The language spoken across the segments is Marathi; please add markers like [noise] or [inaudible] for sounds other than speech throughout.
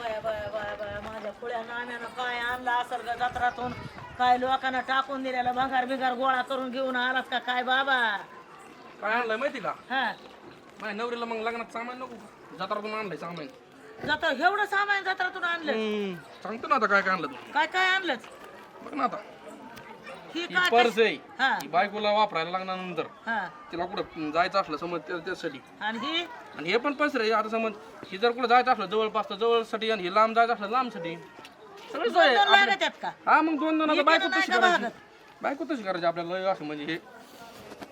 बाया बाया बाया बाया माझ्या खुळ्या नाण्यानं काय आणलं असेल का जत्रातून? काय लोकांना टाकून दिलेलं भंगार बिगार गोळा करून घेऊन आलास का काय बाबा? काय आणलंय माहिती का? हा. माझ्या नवरीला मग लग्नात सामान नको का? जत्रातून आणलंय सामान. जात एवढं सामान जत्रातून आणलं? सांगतो ना आता काय काय आणलं तू. काय काय आणलंच? बघ ना आता. ही ही पर्स आहे. हा. ही बायकोला वापरायला लागल्यानंतर हा. तिला कुठं जायचं असलं समज त्या- त्यासाठी. आणि ही? आणि हे पण पैसे रे आता समज ही जर कुठं जायचं असलं जवळपास तर जवळसाठी आणि हे लांब जायचं असलं लांबसाठी. सगळं सोय आहे. दोन लागत आहेत का? हा मग दोन दोन आता एकानं बायको नाही तशी का करायची? बायको तशी करायची आपल्याला लय असं म्हणजे हे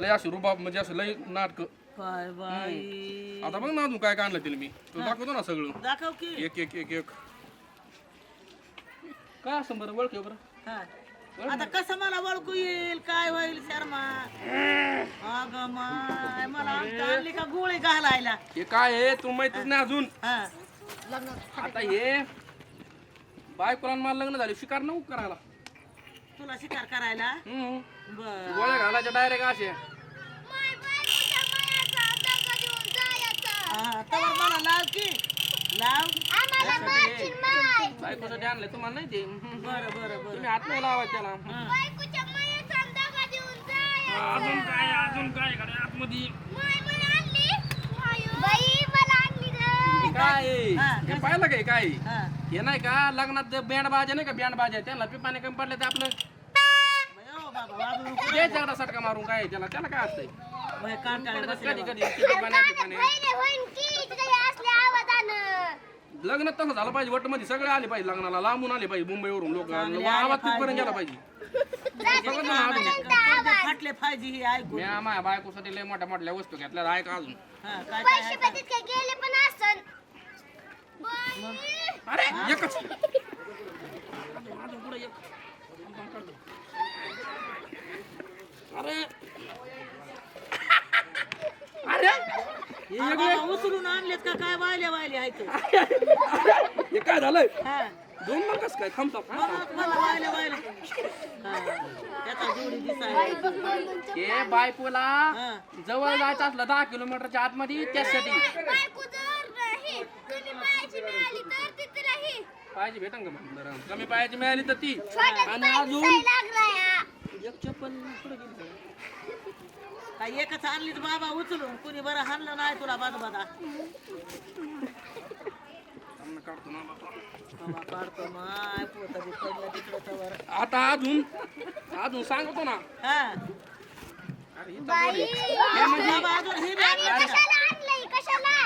लय अशी रुबाब म्हणजे असं लय नाटक. बाई. आता बघ ना अजून काय काय आणलं तिला मी. तुला दाखवतो ना सगळं. दाखव की. एक एक एक एक. काय असं बरं? ओळख बरं. हा. आता कसं मला ओळखू येईल? काय होईल शर्मा? अग माय मला आणली का गोळी घालायला? हे काय आहे? तू माहितीच नाही अजून. हा. आता हे बायकोला आणि मला लग्न झाले शिकार नको करायला. तुला शिकार करायला? हम्म. बर. गोळ्या घालायच्या डायरेक्ट असे हा तवर मला लाव की. लाव. तुम्हाला नाही ते हम्म. बर बर बर. तुम्ही हात नाही लावायचे त्याला अजून काय अजून काय कडे आतमध्ये हे पाहिलं काय काय? हा. नाही का लग्नात बँड बाजा नाही का बँड बाजा? त्याला पिपाने कमी पडले ते आपलं. बाबा सटका मारून काय त्याला? त्याला काय असतंय? कांटाळे बसले लग्न तसं झालं पाहिजे वटमध्ये सगळे आले पाहिजे लग्नाला लांबून आले पाहिजे मुंबईवरून लोक. आवाज तिथपर्यंत गेला पाहिजे. सगळं फाटले पाहिजे ही ऐकून. मी माझ्या बायकोसाठी लय मोठ्या मोठ्या वस्तू घेतल्या आहे का अजून. हा काय काय आहे का? गेले पण असन. अरे एकच. अरे अरे उचलून आणलेत का? काय वायले वायले आहेत. हे काय झालंय? हा. दोन मग कसं काय? हा? वायले वायले हा. त्याचा जोडी दिसायला. हे बायकोला हा. जवळ जायचं असलं दहा किलोमीटरच्या आतमध्ये त्यासाठी. बायको जर कमी पायाची मिळाली तर तिथे पायाची भेटन का म्हणलं कमी पायाची मिळाली तर ती. आणि अजून एक चप्पल कुठं गेली. काय एकच आणलीच बाबा उचलून. कुणी बरं हाणलं नाही तुला बाद बादा काढतो माय पोत बी पडलं तिकडं तवर. आता अजून अजून सांगतो ना. हा. बोल हे म्हणजे बाबा अजून ही बी आणलं. का? कशाला आणलंय? कशाला?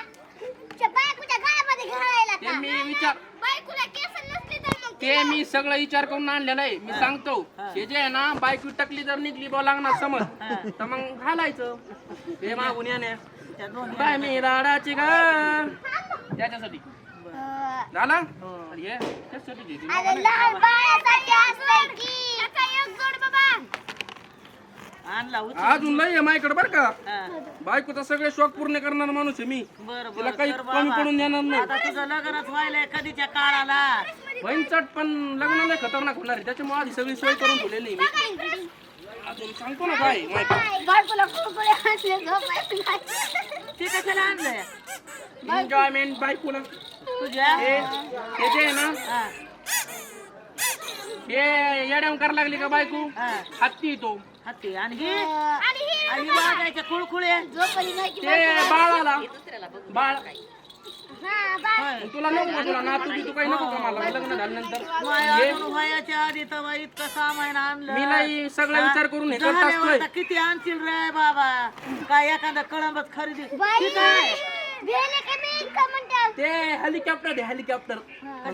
त्या बायकोच्या गळ्यामध्ये घालायला ते मी विचार बायकोला केस नसली तर मग ते मी सगळं विचार करून आणलेलं आहे. मी सांगतो हे. जे आहे ना बायको टकली जर निघली बा लागणार समज तर मग घालायचं. हे मागून येणे काय मी राडाची गा त्याच्यासाठी. झाला? अरे हे त्याच्यासाठी आणला अजून लय आहे माझ्याकडे बरं का? हा. बायकोचा सगळे शौक पूर्ण करणारा माणूस आहे मी. बरं तिला काही कमी. पडून देणार नाही. आता तुझं लग्नच व्हायलंय कधीच्या काळाला. वैनचट पण लग्न लय खतरनाक होणार आहे. त्याच्यामुळे आधी सगळी सोय करून ठेवलेली आहे मी. अजून सांगतो ना काय माहिती बायकोला कुरकुरे असले झोपायचं ते कशाला आणलंय? एन्जॉयमेंट बायकोला. तुझ्या? हे हे जे आहे ना हा. हे येड्यावर करायला लागली का बायको? हा. हत्ती तो. हत्ती आणि ही? आणि हे आणि वागायच्या खुळखुळे झोपली नाही की ते बाळाला बाळ हा बाय होय. तुला नको का तुला नातू बी तू काही नको का मला? लग्न झाल्यानंतर. माया हे अजून व्हायच्या आधी तर इतकं सामान आणलं. मी नाही सगळा विचार करून हे करत झाले असतोय आता किती आणशील रे बाबा? काय एखादा कळंबच खरेदी बाई! ठीक आहे. ते हेलिकॉप्टर आहे हेलिकॉप्टर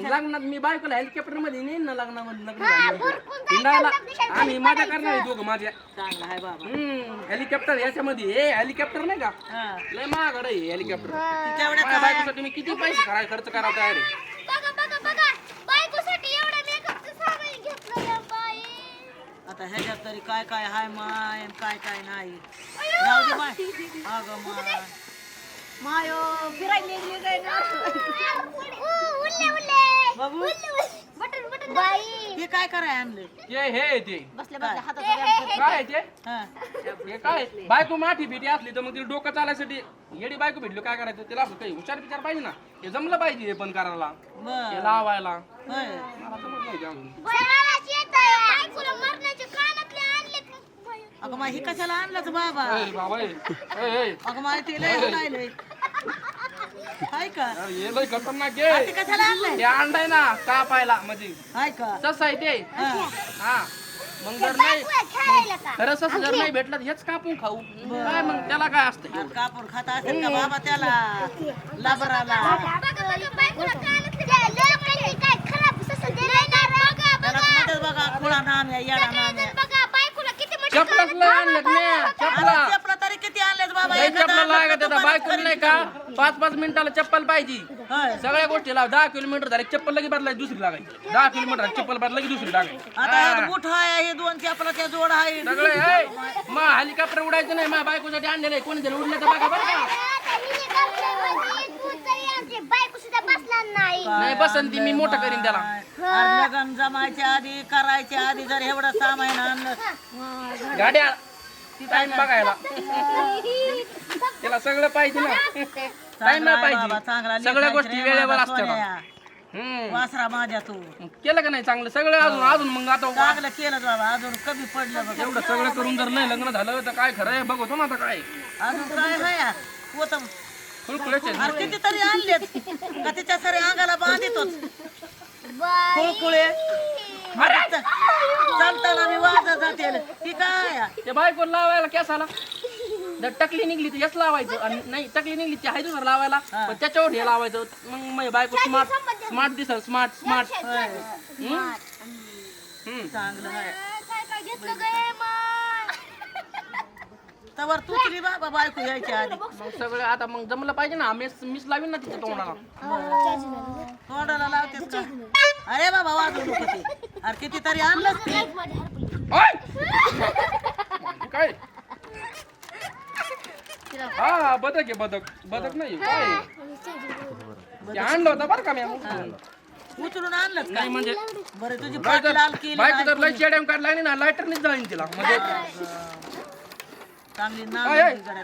लग्नात मी बायकोला हेलिकॉप्टरमध्ये नेईन ना लग्नामध्ये लग्न हा, आम्ही मजा करणार आहे दोघं माझ्या. चांगला आहे बाबा. हम्म हेलिकॉप्टर याच्यामध्ये हे हेलिकॉप्टर नाही का? लय महागड आहे हेलिकॉप्टर माझ्या काय? बायकोसाठी मी किती पैसे खरा खर्च करा तयार आहे? बघा बघा बघा. बायकोसाठी एवढा मेकअपचं सामान घेतलं या बाई. आता ह्याच्यात तरी काय काय हाय माय आणि काय काय नाही. जाऊ दे माय अगं माय. मायो फिरायला निघली काय ना हे काय कराय आणले ते. हे काय आहे ते? हा. हे काय बायको माठी बिटी असली तर मग तिला डोकं चालायसाठी येडी बायको भेटली काय करायचं? तिला असं काही हुशार विचार पाहिजे ना. हे जमलं पाहिजे हे पण करायला. हे लावायला. होय. मला नाही ते अजून. अगं मा ही कशाला आणलंच बाबा? ए, बाबा ए. ए, ए. अगं मा ते लय हाय का? अरे, हे लय खतरनाक आ, आहे. ते कशाला आणलंय? ते अंडाय ना कापायला म्हणजे हाय का? तसं आहे ते. हा. हा. मग जर नाही खेळायला का? खरं असं जर नाही भेटलं तर हेच कापून खाऊ. काय मग त्याला काय असतं आ, कापूर खात असेल का बाबा त्याला? लबराला. त्याला बघा म्हणतात बघा खुळा नाम आहे येडा नाम मोठी चपलाच लय लागत तर आता? बरंच बायको खरेदी नाही का. पाच पाच मिनिटाला चप्पल पाहिजे. सगळ्या गोष्टी लाव. दहा किलोमीटर झाले चप्पल लगी बदलायची दुसरी लागायची. दहा किलोमीटर चप्पल बदलायची दुसरी लागायची. आता ह्यात बुट आहे हे दोन चपलाच्या जोड आहे. सगळे मग हेलिकॉप्टर उडायचं नाही माझ्या बायकोसाठी आणलेलं आहे. कोणी तरी उडलं तर बघा बरं का. बायको सुद्धा नाही नाही बसंती मी मोठं करीन त्याला. अरे लग्न जमायच्या आधी करायच्या आधी जर एवढं सामान आणलं. गाड्या ती टाइम बघायला. [laughs] त्याला सगळं पाहिजे ना. टाइम चांगला आहे बाबा, चांगला पाहिजे सगळ्या गोष्टी रे वेळेवर असतात. सोन्या. हम्म. वासरा माझ्या तू. केलं का नाही चांगलं? सगळं अजून अजून मग आता चांगलं केलं बाबा अजून कमी पडलं बघ. एवढं सगळं करून जर नाही लग्न झालं तर काय खरं आहे? बघतो ना आता काय. अजून काय आहे? होत खुळखुळ्याचे अरे कितीतरी आणलेत. का तिच्या सारे अंगाला बांधितोच बाई. खुळखुळे. चालताना मी वाजत जाते. ती काय? ते बायको लावायला केसाला. जर टकली निघली तर हेच लावायचं. आणि नाही टकली निघली ती आहे दुसरं लावायला. पण त्याच्यावर हे लावायचं. मग माझी बायको स्मार्ट स्मार्ट दिसल स्मार्ट स्मार्ट चांगलं आहे. काय काय घेतलं गे मग? तवर बाबा बायको आधी. मग सगळं आता मग जमलं पाहिजे ना. मिस मिस लावीन ना तिच्या तोंडाला. तोंडाला लावतेस का? अरे बाबा नको ते. अरे कितीतरी आणलंच ते! काय? हा बदक आहे बदक. बदक नाही. काय? ते आणलं होतं बरं का मी उचलून आणलंच का नाही म्हणजे? बरं तुझी पाठी लाल केली बायको तर नाही. लय चेड्याम काढला नाही ना लायटरनीच जाईन तिला. म्हणजे चांगली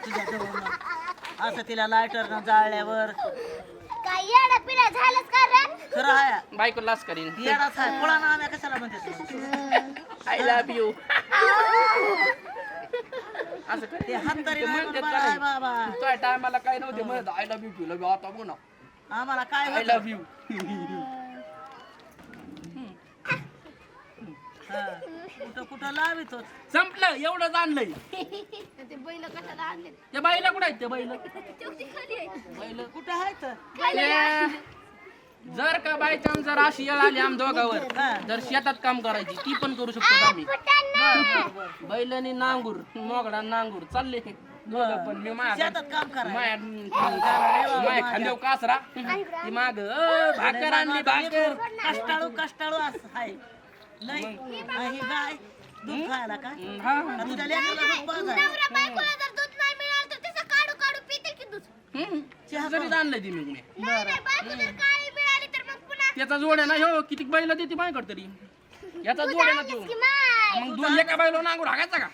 तुझ्या जवळ असं तिला लायटर जाळल्यावर. काय येडा पिढा झालंच का रे? खरं बायको लाच करीन. येडाच आहे. आहे कशाला म्हणते तुला? आय लव्ह यू असं कर ते हात तरी ते नाही म्हणतात बरं आहे काय? बाबा. तुझ्या टायमाला काय नव्हते म्हणत I love you too love आता बोला आम्हाला काय आय होतं? लव्ह यू [laughs] हा. कुठं कुठं लावितो संपलं एवढंच आणलंय. ते बैल कशाला आणले त्या बाईला कुठं आहेत त्या बाईला बैल कुठं आहे तर ते जर का बाय चान्स जर अशी येळ आली आम दोघावर जर शेतात काम करायची ती पण करू शकतो आम्ही. बैलानी नांगूर मोगडा नांगूर चालले. दोघं पण मी माझ्या शेतात काम करा माया माया खांदेव कासरा. ती माग भाकर आणली भाकर. कष्टाळू कष्टाळू असं आहे नाही ही गाय. दूध खायला का? हा का तुझ्या लेकराला दूध पाजायला? नवरा बायकोला जर दूध नाही मिळालं तर त्याचं काढू काढू पितील की दूध? हम्म. जरीच आणलंय ती मी. कुणी नाही नाही बायको जर काळी मिळाली तर मग पुन्हा त्याचा जोड आहे ना ह्यो किती बैल देते माझ्याकडे तरी. [laughs] याचा जोड आहे ना तो. की मग दोन एका बैला नांगूर हागायचा का?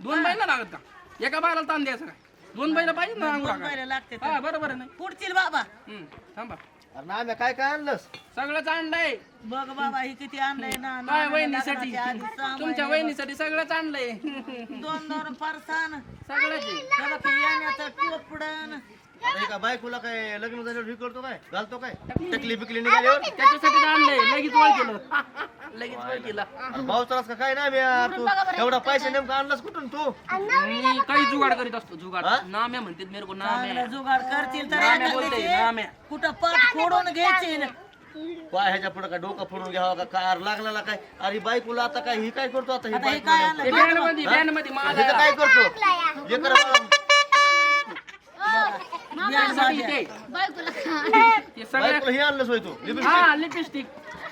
दोन बैला लागत का? एका बैला ताण द्यायचा का? दोन बैला पाहिजे ना हागायला. बैलं लागते हा बरोबर आहे ना? पुढची बाबा. हम्म, थांबा. अरे नाम्या काय काय आणलंस? सगळंच आणलंय. बघ बाबा ही किती आणलंय ना काय वहिनीसाठी? लग्नाच्या आधी सहा तुमच्या महिने. वहिनीसाठी सगळंच आणलंय. दोन दोन फरसान सगळंच आहे. त्याला की याण्याचं टोपडन अरे का बायकोला काय लग्न झाल्यावर हे करतो काय? घालतो काय? टकली बिकली निघाल्यावर? त्याच्यासाठी आणलंय. लगेच वळ केलं. [laughs] लगेच वळ केलं. अरे भाऊ त्रास का काय नाही तू? एवढा पैसे नेमका आणलास कुठून तू? मी काही जुगाड करीत असतो जुगाड. हा? नाम्या म्हणतात मेरे को नाम्या. जुगाड करतील तर नाम्या बोलते एखाद्याचे नाम्या. कुठं पाठ फोडून घ्यायची काय ह्याच्या पुढे काय डोकं फोडून घ्यावं का काय? अरे लागला काय? अरे बायकोला आता काय? ही काय करतो आता? ही आता हे बायको काय बँडमध्ये बँडमध्ये तर माझा काय करतो? हे कर. मला- त्यासाठी ते बायकोला ते सगळं बायकोला हे आणलंस होय तू. लिपस्टिक. हा लिपस्टिक.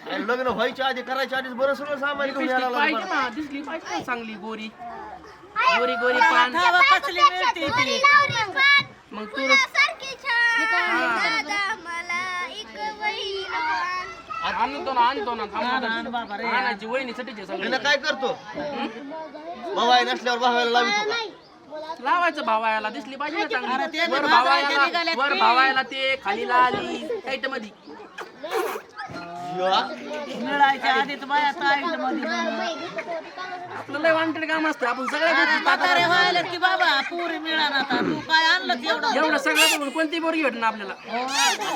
अरे लग्न व्हायच्या आधी करायच्या आधीच बरं सगळं सामान घेऊन यायला लागलं पाहिजे मला. ना दिसली पाहिजे ना चांगली गोरी. गोरी गोरी पान. कसली मिळते ती मग तू आणतो ना आणतो ना आण थांबतो बाबा रे. आणायची वहिनीसाठीच आहे हिनं सगळं काय करतो? भावाई नसल्यावर भावायला लावितो का लावायचं भावायला. दिसली पाहिजे ना चांगली. वर भावायला वर. भावायला ते खाली आली. टाईटमध्ये या. मिळायच्या आधीच बाया ताईटमध्ये आपलं लय वांटेड काम असतं. आपण सगळ्या व्हायला की बाबा पुरी मिळा ना आता. तू काय आणलं एवढं? एवढं सगळं बघून कोणती बोरी भेटणार आपल्याला?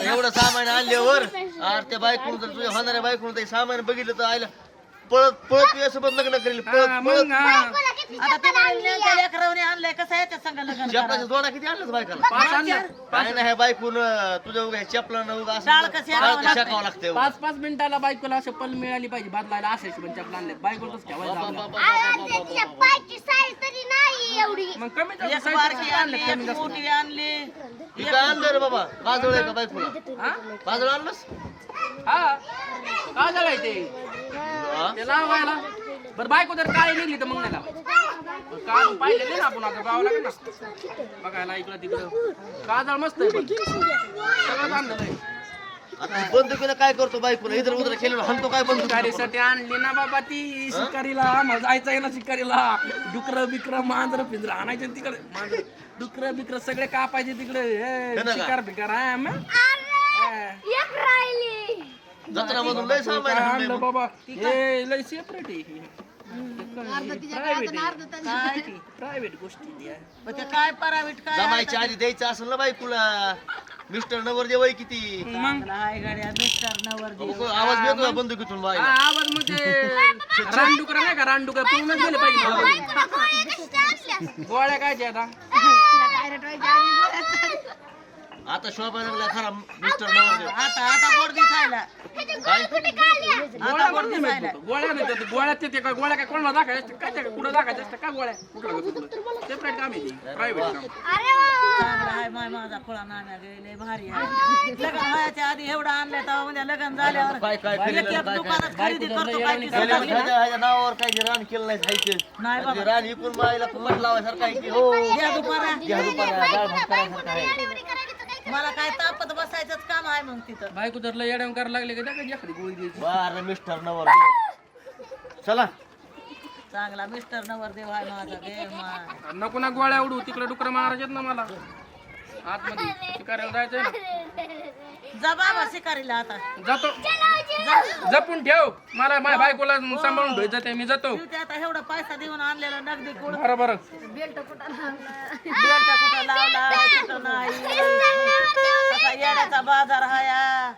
एवढं सामान आणल्यावर अरे त्या बायकून जर तुझ्या होणाऱ्या बायकून ते सामान बघितलं तर आईला पळत पळत तुझ्यासोबत लग्न करेल हा, पळत मग पळत हा. आता ते लेकरावने आणलंय कसं आहे त्या संग लग्न चपलाच्या जोडा किती आणलं बायकाला? पाच आणल्या काय नाही बायकून तुझ्या उगा चपला न उगा डाळ कशी हाकावं लागते. शाकावं लागते पाच पाच मिनिटाला बायकोला चप्पल मिळाली पाहिजे. बदलायला असायची पण चप्पल आणले बायकोलाच ठेवायचं आपल्याला. तिच्या पायची साईज तरी नाही एवढी. मग कमी एक बारकी आणले? आणली कमी एक जास्त मोठी आणली. ही काय आणलं रे बाबा? काजळ आहे का बायकोला? हा? काजळ आणलंस? हा. का झालंय ते? हा? ते लावायला. बरं बायको जर काळी निघली तर मग नाही लावायचं काळ पाहिलेले ना आपण आता गावाला लागेल ना. बघायला इकडं तिकडं. काजळ मस्त आहे पण. सगळं आणलेलं आहे आता ही बंदुकीनं काय करतो बायकोला इधर उधर केलं हाणतो काय बंदूक शिकारीसाठी आणली ना बाबा ती शिकारीला. आम्हाला जायचं आहे ना शिकारीला. डुकर बिकर मांजर पिंजर आणायचे ना तिकडे. मांजर. डुकर बिकर सगळे कापायचे तिकडे. हे? शिकार बिकार हा, मग? अरे. एक राहिली. जत्रा मधून लय सामान काय आणलंय आणलं मग. बाबा? हे लय सेपरेट आहे प्रायव्हेट प्रायव्हेट गोष्टी द्या मग ते काय परावीट काय जमायच्या आधी द्यायचं असेल ना बायकोला. मिस्टर नवर देवाय किती? मग? गाड्या मिस्टर नवर आवाज येतो बंदुकीतून बाय हा, आवाज ते रानडुकर नाही का? रानडुकर पूर्णच गेले पाहिजे. गोळ्या काय आता? आता शोभा लागला खरा मिस्टर नवर देव आता आता गोड दिसायला. काय गोळ्या कोण नाही माहीत होतं. गोळ्या नाही तर गोळ्या ते ते काय गोळ्या काय कोणाला? काय कुठं दाखायचं असतं? का गोळ्या? कुठं सेपरेट काम आहे ते. प्रायव्हेट काम. अरे वा. चांगला आहे माय माझा खोळा नाम्या गेले भारी आहे. लग्न व्हायच्या आधी एवढं आणलं तर म्हणजे लग्न झाल्यावर काय काय एक केलेलं एक काय काय दुकानात खरेदी करतो काय ती केलेलं स्वतःची. ह्याच्या ह्याच्या नावावर काय जे रान केलं नाही खायचं. नाही बाबा. रान इकून बायला कुपट लावायसारखं आहे की हो. द्या दुपारा घ्या दुपारा डाळ भात करायसारखं आहे मला काय तापत बसायचंच काम आहे मग तिथं. बायको तर लय येड्याम करायला लागले का त्या एखादी गोळी द्यायची? बार मिस्टर नवर चला. चांगला मिस्टर नवर देव आहे माझा देव माय. नको ना गोळ्या उडू तिकडे डुकर मारायचे ना मला. आतमध्ये शिकारायला जायचंय ना. जा बाबा शिकारीला आता. जातो. जपून ठेव. मला माझ्या बायकोला सांभाळून ठेवायचं ते मी जातो. शेवटी आता एवढा पैसा देऊन आणलेला नगदी कुड बरं बरं. बेल्ट कुठं लावला? कुठं नाही. [laughs] असा येड्याचा बाजार हाया